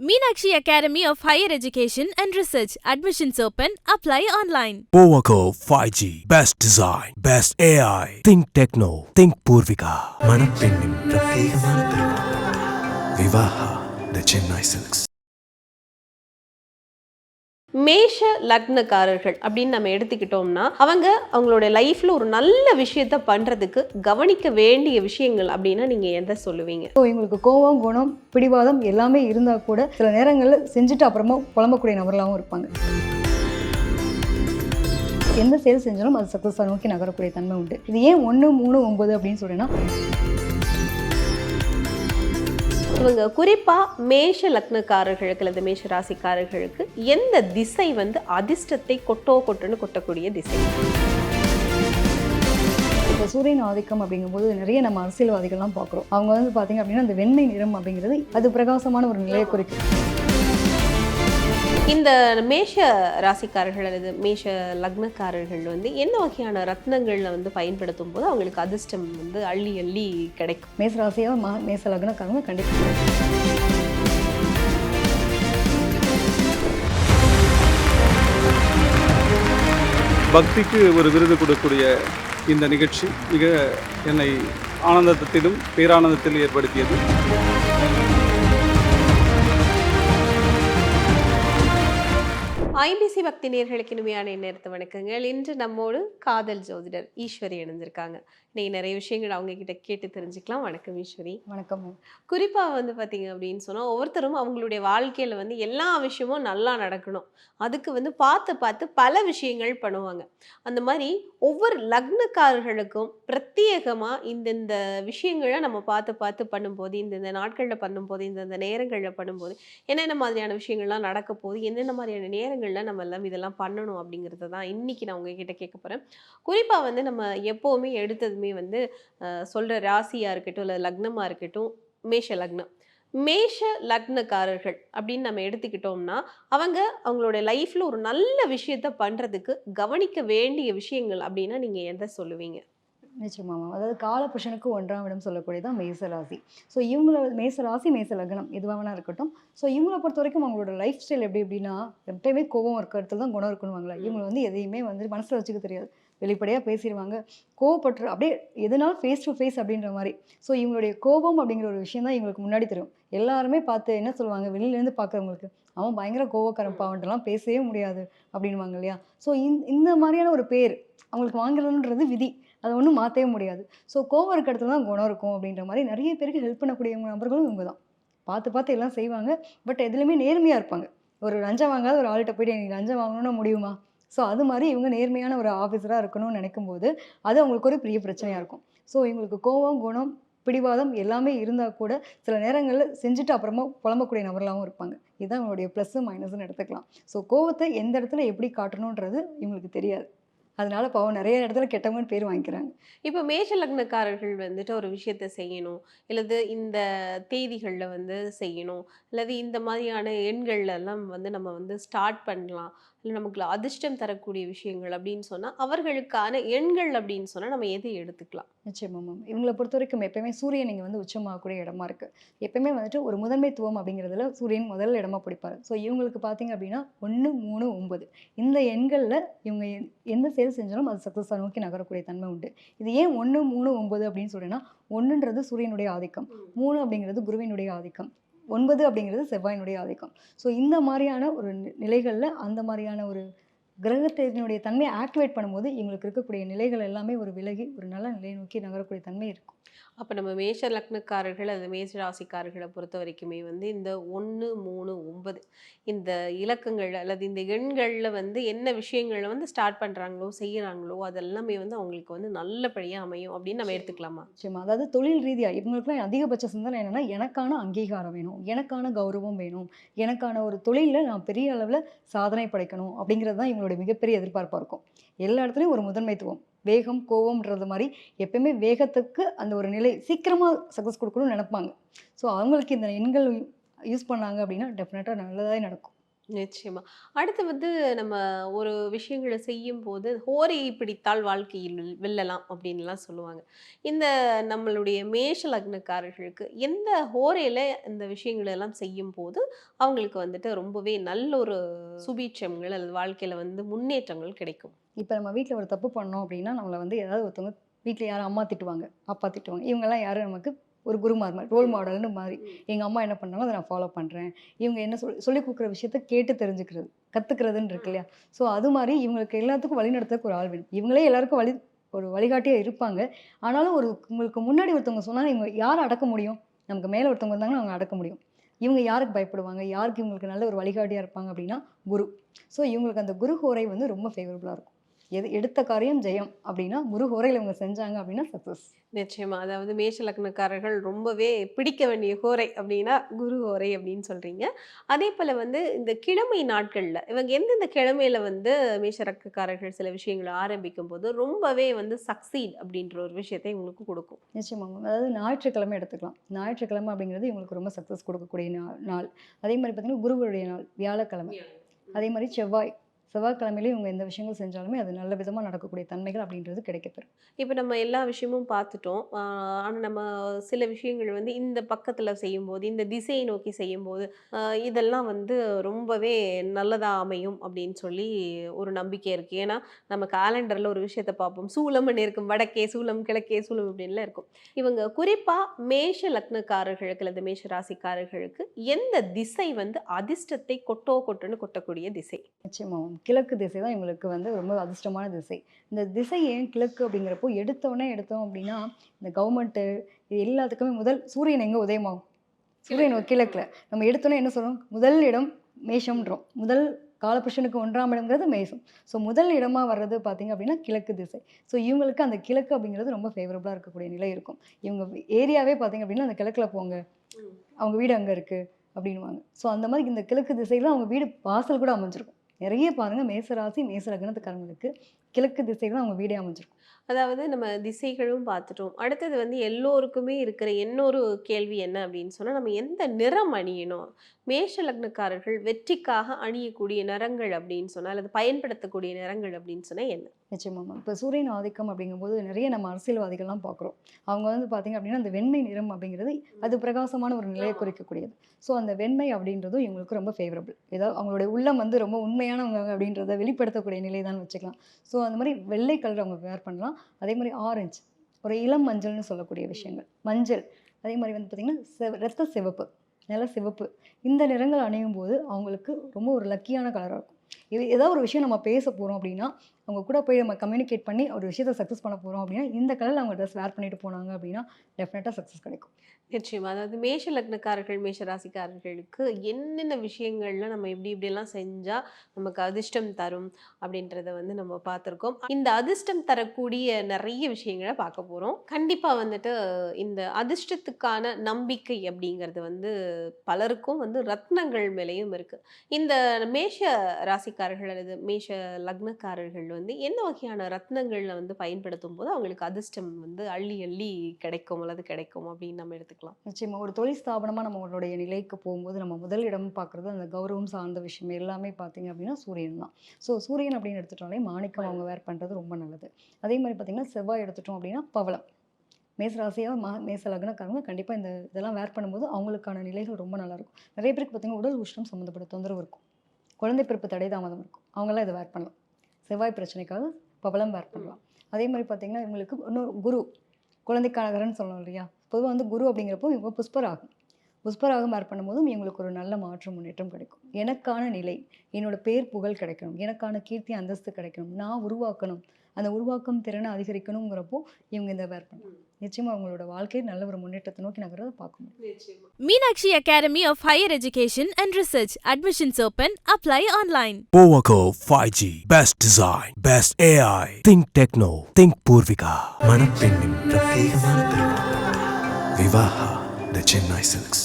Meenakshi Academy of Higher Education and Research. Admissions open. Apply online. Powaco 5G. Best design. Best AI. Think Techno. Think Purvika. மணப்பெண்ணின் பிரத்யேகமான திருமணம் விவாஹா த Chennai silks மேஷ லக்னக்காரர்கள் அப்படின்னு நம்ம எடுத்துக்கிட்டோம்னா அவங்க அவங்களோட லைஃப்ல ஒரு நல்ல விஷயத்த பண்றதுக்கு கவனிக்க வேண்டிய விஷயங்கள் அப்படின்னா நீங்க எதை சொல்லுவீங்க? ஸோ இவங்களுக்கு கோவம் குணம் பிடிவாதம் எல்லாமே இருந்தால் கூட சில நேரங்களில் செஞ்சுட்டு அப்புறமா புலம்பக்கூடிய நபர்களாகவும் இருப்பாங்க. எந்த செயல் செஞ்சாலும் அது சக்ஸஸாக நோக்கி நகரக்கூடிய தன்மை உண்டு. இது ஏன் ஒன்று மூணு ஒன்பது அப்படின்னு சொல்றேன்னா இவங்க குறிப்பாக மேஷ லக்னக்காரர்களுக்கு அல்லது மேஷ ராசிக்காரர்களுக்கு எந்த திசை வந்து அதிர்ஷ்டத்தை கொட்டோ கொட்டுன்னு கொட்டக்கூடிய திசை? இப்போ சூரியன் ஆதிக்கம் அப்படிங்கும்போது நிறைய நம்ம அரசியல்வாதிகள்லாம் பார்க்குறோம். அவங்க வந்து பார்த்தீங்க அப்படின்னா அந்த வெண்மை நிறம் அப்படிங்கிறது அது பிரகாசமான ஒரு நிலையை குறிக்கும். இந்த மேஷ ராசிக்காரர்கள் அல்லது மேஷ லக்னக்காரர்கள் வந்து என்ன வகையான ரத்னங்கள்ல வந்து பயன்படுத்தும் போது அவங்களுக்கு அதிர்ஷ்டம் வந்து அள்ளி அள்ளி கிடைக்கும்? மேச ராசியாக மா மேச லக்னக்காரங்க கண்டிப்பாக பக்திக்கு ஒரு விருது கொடுக்கக்கூடிய இந்த நிகழ்ச்சி மிக என்னை ஆனந்தத்திலும் பேரானந்தத்தில் ஏற்படுத்தியது. ஐபிசி பக்தி நேர்களுக்கு இனிமையான நேரத்தை வணக்கங்கள். இன்று நம்மோடு காதல் ஜோதிடர் ஈஸ்வரி இணைந்திருக்காங்க. இன்னைக்கு நிறைய விஷயங்கள் அவங்க கிட்ட கேட்டு தெரிஞ்சுக்கலாம். வணக்கம் ஈஸ்வரி. வணக்கம். குறிப்பாக வந்து பார்த்தீங்க அப்படின்னு சொன்னால் ஒவ்வொருத்தரும் அவங்களுடைய வாழ்க்கையில் வந்து எல்லா விஷயமும் நல்லா நடக்கணும். அதுக்கு வந்து பார்த்து பார்த்து பல விஷயங்கள் பண்ணுவாங்க. அந்த மாதிரி ஒவ்வொரு லக்னக்காரர்களுக்கும் பிரத்யேகமாக இந்தந்த விஷயங்களை நம்ம பார்த்து பார்த்து பண்ணும்போது இந்தந்த நாட்களில் பண்ணும்போது இந்தந்த நேரங்களில் பண்ணும்போது என்னென்ன மாதிரியான விஷயங்கள்லாம் நடக்க போகுது என்னென்ன மாதிரியான நேரங்களில் நம்ம எல்லாம் இதெல்லாம் பண்ணணும் அப்படிங்கிறத தான் இன்னைக்கு நான் உங்ககிட்ட கேட்க போகிறேன் குறிப்பாக வந்து நம்ம எப்போவுமே எடுத்ததுமே வந்து சொல்கிற ராசியாக இருக்கட்டும் இல்லை லக்னமாக இருக்கட்டும் மேஷ லக்னம். மேஷ லக்னக்காரர்கள் அப்படின்னு நம்ம எடுத்துக்கிட்டோம்னா அவங்க அவங்களோட லைஃப்பில் ஒரு நல்ல விஷயத்த பண்ணுறதுக்கு கவனிக்க வேண்டிய விஷயங்கள் அப்படின்னா நீங்கள் எதை சொல்லுவீங்க? நிச்சயமாமா அதாவது காலபுருஷனுக்கு ஒன்றாம் இடம் சொல்லக்கூடியதான் மேச ராசி. ஸோ இவங்கள மேச ராசி மேச லக்னம் எதுவாக வேணா இருக்கட்டும். ஸோ இவங்கள பொறுத்த வரைக்கும் அவங்களோட லைஃப் ஸ்டைல் எப்படி எப்படின்னா எப்பயுமே கோபம் இருக்கிற இடத்துல தான் குணம் இருக்கணுவாங்களா. இவங்க வந்து எதையுமே வந்து மனசில் வச்சுக்க தெரியாது. வெளிப்படையாக பேசிடுவாங்க. கோவப்பட்டு அப்படியே எதுனாலும் ஃபேஸ் டு ஃபேஸ் அப்படின்ற மாதிரி. ஸோ இவங்களுடைய கோபம் அப்படிங்கிற ஒரு விஷயம் தான் இவங்களுக்கு முன்னாடி தெரியும். எல்லாருமே பார்த்து என்ன சொல்லுவாங்க? வெளியிலேருந்து பார்க்குறவங்களுக்கு அவன் பயங்கர கோவக்காரன் பாவன்ட்டுலாம் பேசவே முடியாது அப்படின்வாங்க இல்லையா? ஸோ இந்த மாதிரியான ஒரு பேர் அவங்களுக்கு வாங்குறதுன்றது விதி. அதை ஒன்றும் மாற்றவே முடியாது. ஸோ கோவம் இருக்க இடத்துல தான் குணம் இருக்கும் அப்படின்ற மாதிரி நிறைய பேருக்கு ஹெல்ப் பண்ணக்கூடிய நபர்களும் இவங்க தான். பார்த்து பார்த்து எல்லாம் செய்வாங்க. பட் எதுலேயுமே நேர்மையாக இருப்பாங்க. ஒரு லஞ்சம் வாங்காத ஒரு ஆள்கிட்ட போயிட்டு எனக்கு லஞ்சம் வாங்கணும்னா முடியுமா? ஸோ அது மாதிரி இவங்க நேர்மையான ஒரு ஆஃபீஸராக இருக்கணும்னு நினைக்கும் போது அது அவங்களுக்கு ஒரு பெரிய பிரச்சனையாக இருக்கும். ஸோ இவங்களுக்கு கோவம் குணம் பிடிவாதம் எல்லாமே இருந்தால் கூட சில நேரங்களில் செஞ்சுட்டு அப்புறமா புலம்பக்கூடிய நபர்களாகவும் இருப்பாங்க. இதுதான் இவங்களுடைய ப்ளஸ்ஸு மைனஸ்னு எடுத்துக்கலாம். ஸோ கோவத்தை எந்த இடத்துல எப்படி காட்டணுன்றது இவங்களுக்கு தெரியாது. அதனால பாவம் நிறைய இடத்துல கெட்டவங்கன்னு பேர் வாங்கிக்கிறாங்க. இப்போ மேஷ லக்னக்காரர்கள் வந்துட்டு ஒரு விஷயத்த செய்யணும். இல்லது இந்த தேதிகளில் வந்து செய்யணும். அல்லது இந்த மாதிரியான எண்கள்லாம் வந்து நம்ம வந்து ஸ்டார்ட் பண்ணலாம். இல்லை நமக்கு அதிர்ஷ்டம் தரக்கூடிய விஷயங்கள் அப்படின்னு சொன்னால் அவர்களுக்கான எண்கள் அப்படின்னு சொன்னால் நம்ம எதை எடுத்துக்கலாம்? நிச்சயமா மேம் இவங்களை பொறுத்த வரைக்கும் எப்பயுமே சூரியன் இங்கே வந்து உச்சமாகக்கூடிய இடமா இருக்கு. எப்பயுமே வந்துட்டு ஒரு முதன்மைத்துவம் அப்படிங்கிறதுல சூரியன் முதல் இடமா பிடிப்பாரு. ஸோ இவங்களுக்கு பார்த்தீங்க அப்படின்னா ஒன்று மூணு ஒன்பது. இந்த எண்களில் இவங்க எந்த செயல் செஞ்சாலும் அது சக்ஸஸாக நோக்கி நகரக்கூடிய தன்மை உண்டு. இது ஏன் ஒன்று மூணு ஒன்பது அப்படின்னு சொல்றேன்னா ஒன்றுன்றது சூரியனுடைய ஆதிக்கம். மூணு அப்படிங்கிறது குருவினுடைய ஆதிக்கம். ஒன்பது அப்படிங்கிறது செவ்வாயினுடைய ஆதிக்கம். ஸோ இந்த மாதிரியான ஒரு நி- அந்த மாதிரியான ஒரு கிரகத்தினுடைய தன்மையை ஆக்டிவேட் பண்ணும்போது இவங்களுக்கு இருக்கக்கூடிய நிலைகள் எல்லாமே ஒரு விலகி ஒரு நல்ல நிலையை நோக்கி நகரக்கூடிய தன்மை இருக்கும். அப்போ நம்ம மேஷ லக்னக்காரர்கள் அது மேஷ ராசிக்காரர்களை பொறுத்த வரைக்குமே வந்து இந்த ஒன்று மூணு ஒன்பது இந்த இலக்கங்கள் அல்லது இந்த எண்களில் வந்து என்ன விஷயங்களை வந்து ஸ்டார்ட் பண்ணுறாங்களோ செய்கிறாங்களோ அதெல்லாமே வந்து அவங்களுக்கு வந்து நல்லபடியாக அமையும் அப்படின்னு நம்ம எடுத்துக்கலாமா? நிச்சயமா. அதாவது தொழில் ரீதியாக இவங்களுக்குலாம் அதிகபட்ச சிந்தனை என்னன்னா எனக்கான அங்கீகாரம் வேணும் எனக்கான கௌரவம் வேணும் எனக்கான ஒரு தொழிலில் நான் பெரிய அளவில் சாதனை படைக்கணும் அப்படிங்கிறது தான் இவங்களுடைய மிகப்பெரிய எதிர்பார்ப்பாக இருக்கும். எல்லா இடத்துலையும் ஒரு முதன்மைத்துவம். வேகம் கோவம்ன்றது மாதிரி எப்பயுமே வேகத்துக்கு அந்த ஒரு நிலை சீக்கிரமாக சக்ஸஸ் கொடுக்கணும்னு நினைப்பாங்க. ஸோ அவங்களுக்கு இந்த எண்கள் யூஸ் பண்ணாங்க அப்படின்னா டெஃபினட்டாக நல்லதாக நடக்கும். நிச்சயமா. அடுத்து வந்து நம்ம ஒரு விஷயங்கள செய்யும்போது, "ஹோரையை பிடித்தால் வாழ்க்கையில் வெல்லலாம்" அப்படின்லாம் சொல்லுவாங்க. இந்த நம்மளுடைய மேஷ லக்னக்காரர்களுக்கு எந்த ஹோரையில இந்த விஷயங்களை எல்லாம் செய்யும்போது, அவங்களுக்கு வந்துட்டு ரொம்பவே நல்ல ஒரு சுபீட்சங்கள் அல்லது வாழ்க்கையில வந்து முன்னேற்றங்கள் கிடைக்கும்? இப்போ நம்ம வீட்டில் ஒரு தப்பு பண்ணோம் அப்படின்னா, நம்மளை வந்து ஏதாவது ஒருத்தவங்க வீட்டில் யாரும் அம்மா திட்டுவாங்க, அப்பா திட்டுவாங்க. இவங்கெல்லாம் யாரும் நமக்கு ஒரு குருமார் மாரி, ரோல் மாடல்னு மாரி. எங்க அம்மா என்ன பண்ணாலும் அத நான் ஃபாலோ பண்றேன். இவங்க என்ன சொல் சொல்லிக் குடுக்குற விஷயத்த கேட்டு தெரிஞ்சுக்கிறது, கத்துக்கிறதுன்னு இருக்கு இல்லையா? ஸோ அது மாரி இவங்களுக்கு எல்லாத்துக்கும் வழிநடத்துறதுக்கு ஒரு ஆள் வேணும். இவங்களே எல்லாருக்கும் வழி ஒரு வழிகாட்டியா இருப்பாங்க. ஆனாலும் ஒரு உங்களுக்கு முன்னாடி ஒருத்தவங்க சொன்னா இவங்க யார அடக்க முடியும்? நமக்கு மேல ஒருத்தவங்க இருந்தாங்கன்னா அவங்க அடக்க முடியும். இவங்க யாருக்கு பயப்படுவாங்க? யாருக்கு இவங்களுக்கு நல்ல ஒரு வழிகாட்டியா இருப்பாங்க அப்படின்னா, குரு. ஸோ இவங்களுக்கு அந்த குரு ஹோரை வந்து ரொம்ப ஃபேவரபுளா இருக்கும். எது எடுத்த காரியம் ஜெயம் அப்படின்னா, குரு ஹோரையில இவங்க செஞ்சாங்க அப்படின்னா சக்சஸ். நிச்சயமா. அதாவது மேஷ லக்னக்காரர்கள் ரொம்பவே பிடிக்க வேண்டிய ஹோரை அப்படின்னா, குரு ஹோரை அப்படின்னு சொல்றீங்க. அதேபோல வந்து இந்த கிழமை நாட்கள்ல, இவங்க எந்தெந்த கிழமையில வந்து மேஷ லக்னக்காரர்கள் சில விஷயங்கள ஆரம்பிக்கும்போது, ரொம்பவே வந்து சக்சீட் அப்படின்ற ஒரு விஷயத்த இவங்களுக்கு குடுக்கும்? நிச்சயமாங்க. அதாவது ஞாயிற்றுக்கிழமை எடுத்துக்கலாம். ஞாயிற்றுக்கிழமை அப்படிங்கிறது இவங்களுக்கு ரொம்ப சக்சஸ் குடுக்கக்கூடிய நாள். அதே மாரி பார்த்தீங்கன்னா, குருவுடைய நாள் வியாழக்கிழமை. அதே மாரி செவ்வாய். செவ்வாய்க்கிழமையிலும் இவங்க எந்த விஷயங்கள் செஞ்சாலுமே அது நல்ல விதமா நடக்கக்கூடிய தன்மைகள் அப்படின்றது கிடைக்கப்பெறும். இப்ப நம்ம எல்லா விஷயமும் பார்த்துட்டோம். ஆ ஆனா நம்ம சில விஷயங்கள் வந்து இந்த பக்கத்துல செய்யும்போது, இந்த திசையை நோக்கி செய்யும்போது, இதெல்லாம் வந்து ரொம்பவே நல்லதா அமையும் அப்படின்னு சொல்லி ஒரு நம்பிக்கை இருக்கு. ஏன்னா, நம்ம காலண்டர்ல ஒரு விஷயத்த பார்ப்போம். சூலம்ன்னு இருக்கும். வடக்கே சூலம், கிழக்கே சூலம் இப்படின்லாம் இருக்கும். இவங்க குறிப்பா மேஷ லக்னக்காரர்களுக்கு அல்லது மேஷ ராசிக்காரர்களுக்கு எந்த திசை வந்து அதிர்ஷ்டத்தை கொட்டோ கொட்டுன்னு கொட்டக்கூடிய திசை? நிச்சயமா. கிழக்கு திசை தான் இவங்களுக்கு வந்து ரொம்ப அதிர்ஷ்டமான திசை. இந்த திசை ஏன் கிழக்கு அப்படிங்கிறப்போ, எடுத்தோனே எடுத்தோம் அப்படின்னா, இந்த கவர்மெண்ட்டு இது எல்லாத்துக்குமே முதல் சூரியன் எங்க உதயமாகும்? சூரியன் கிழக்குல. நம்ம எடுத்தோனே என்ன சொல்றோம்? முதல் இடம் மேஷம்ன்றோம். முதல் காலபுருஷனுக்கு 1ஆம் இடம்ங்கிறது மேஷம். ஸோ முதல் இடமா வர்றது பார்த்தீங்க அப்படின்னா, கிழக்கு திசை. ஸோ இவங்களுக்கு அந்த கிழக்கு அப்படிங்கிறது ரொம்ப ஃபேவரபுளா இருக்கக்கூடிய நிலை இருக்கும். இவங்க ஏரியாவே பார்த்தீங்க அப்படின்னா, அந்த கிழக்குல போங்க. அவங்க வீடு அங்க இருக்கு அப்படின்னுவாங்க. ஸோ அந்த மாரி இந்த கிழக்கு திசையில அவங்க வீடு வாசல் கூட அமைஞ்சிருக்கும். நிறைய பாருங்க மேச ராசி, மேச லக்னத்துக்காரங்களுக்கு கிழக்கு திசையில் தான் அவங்க வீடே அமைஞ்சிருக்கும். அதாவது நம்ம திசைகளும் பார்த்துட்டோம். அடுத்தது வந்து எல்லோருக்குமே இருக்கிற இன்னொரு கேள்வி என்ன அப்படின்னு சொன்னால் நம்ம எந்த நிறம் அணியணும்? மேஷ லக்னக்காரர்கள் வெற்றிக்காக அணியக்கூடிய நிறங்கள் அப்படின்னு சொன்னால் அல்லது பயன்படுத்தக்கூடிய நிறங்கள் அப்படின்னு சொன்னால் என்ன? நிச்சயமாக இப்போ சூரியன் ஆதிக்கம் அப்படிங்கும்போது நிறைய நம்ம அரசியல்வாதிகள்லாம் பார்க்குறோம். அவங்க வந்து பார்த்தீங்க அப்படின்னா, அந்த வெண்மை நிறம் அப்படிங்கிறது அது பிரகாசமான ஒரு நிலையை குறிக்கக்கூடியது. ஸோ அந்த வெண்மை அப்படின்றதும் இவங்களுக்கு ரொம்ப ஃபேவரபிள். ஏதாவது அவங்களுடைய உள்ளம் வந்து ரொம்ப உண்மையானவங்க அப்படின்றத வெளிப்படுத்தக்கூடிய நிலை தான் வச்சுக்கலாம். ஸோ அந்த மாதிரி வெள்ளை கலர் அவங்க வேர் பண்ணலாம். அதே மாதிரி ஆரஞ்சு, ஒரு இளம் மஞ்சள்னு சொல்லக்கூடிய விஷயங்கள். மஞ்சள், அதே மாதிரி வந்து பார்த்தீங்கன்னா, செவ ரத்த சிவப்பு, நில சிவப்பு. இந்த நிறங்கள் அணையும் போது அவங்களுக்கு ரொம்ப ஒரு லக்கியான கலரா இருக்கும். இது ஏதாவது ஒரு விஷயம் நம்ம பேச போறோம் அப்படின்னா, அவங்க கூட போய் நம்ம கம்யூனிகேட் பண்ணி ஒரு விஷயத்த சக்ஸஸ் பண்ண போகிறோம் அப்படின்னா, இந்த கலர்ல அவங்க ட்ரெஸ் வேர் பண்ணிட்டு போனாங்க அப்படின்னா, டெஃபினட்டாக சக்ஸஸ் கிடைக்கும். நிச்சயமாக அதாவது மேஷ லக்னக்காரர்கள், மேஷ ராசிக்காரர்களுக்கு என்னென்ன விஷயங்கள்ல நம்ம எப்படி இப்படியெல்லாம் செஞ்சால் நமக்கு அதிர்ஷ்டம் தரும் அப்படின்றத வந்து நம்ம பார்த்துருக்கோம். இந்த அதிர்ஷ்டம் தரக்கூடிய நிறைய விஷயங்கள பார்க்க போகிறோம் கண்டிப்பாக வந்துட்டு இந்த அதிர்ஷ்டத்துக்கான நம்பிக்கை அப்படிங்கிறது வந்து பலருக்கும் வந்து ரத்னங்கள் மேலேயும் இருக்குது இந்த மேஷ ராசிக்காரர்கள் அல்லது மேஷ லக்னக்காரர்கள் வந்து வந்து என்ன வகையான ரத்னங்களில் வந்து பயன்படுத்தும் போது அவங்களுக்கு அதிர்ஷ்டம் வந்து அள்ளி அள்ளி கிடைக்கும் அல்லது கிடைக்கும் அப்படின்னு நம்ம எடுத்துக்கலாம்? நிச்சயமா. ஒரு தொழில் ஸ்தாபனமாக நம்மளுடைய நிலைக்கு போகும்போது, நம்ம முதல் இடம் பார்க்குறது அந்த கௌரவம் சார்ந்த விஷயம் எல்லாமே பார்த்தீங்க அப்படின்னா, சூரியன் தான். ஸோ சூரியன் அப்படின்னு எடுத்துட்டோம்னாலே மாணிக்கம் அவங்க வேர் பண்ணுறது ரொம்ப நல்லது. அதே மாதிரி பார்த்தீங்கன்னா, செவ்வாய் எடுத்துட்டோம் அப்படின்னா, பவளம். மேசராசியாக மா மேச லக்னக்காரங்க கண்டிப்பாக இந்த இதெல்லாம் வேர் பண்ணும்போது அவங்களுக்கான நிலைகள் ரொம்ப நல்லாயிருக்கும். நிறைய பேருக்கு பார்த்தீங்கன்னா, உடல் உஷ்ணம் சம்மந்தப்பட்ட தொந்தரவு இருக்கும். குழந்தை பிறப்பு தடை தாமதம் இருக்கும். அவங்களாம் இதை வேர் பண்ணலாம். செவ்வாய் பிரச்சனைக்காக பவளம் வேர் பண்ணலாம். அதே மாரி பார்த்தீங்கன்னா, இவங்களுக்கு இன்னொரு குரு, குழந்தைக்காரகன்னு சொல்லுவோம் இல்லையா? பொதுவா வந்து குரு அப்படிங்கிறப்போ இவங்க புஷ்பராகம். புஷ்பராகம் வேர் பண்ணும்போதும் இவங்களுக்கு ஒரு நல்ல மாற்றம், முன்னேற்றம் கிடைக்கும். எனக்கான நிலை, என்னோட பேர் புகழ் கிடைக்கணும். எனக்கான கீர்த்தி, அந்தஸ்து கிடைக்கணும். நான் உருவாக்கணும். அந்த உருவாக்கும் திறனை அதிகரிக்கணுங்கிறப்போ இவங்க இத வேர் பண்ணலாம். நிச்சயமா அவங்களோட வாழ்க்கை நல்ல ஒரு முன்னேற்றத்தை நோக்கி நகர்றத பார்க்க முடியும். Meenakshi Academy of Higher Education and Research. Admissions open. Apply online. Powaco 5G. Best design. Best AI. Think Techno. Think Purvika. மணப்பெண்ணின் பிரத்யேகமான திருமணம். விவாஹா த சென்னை சில்க்ஸ்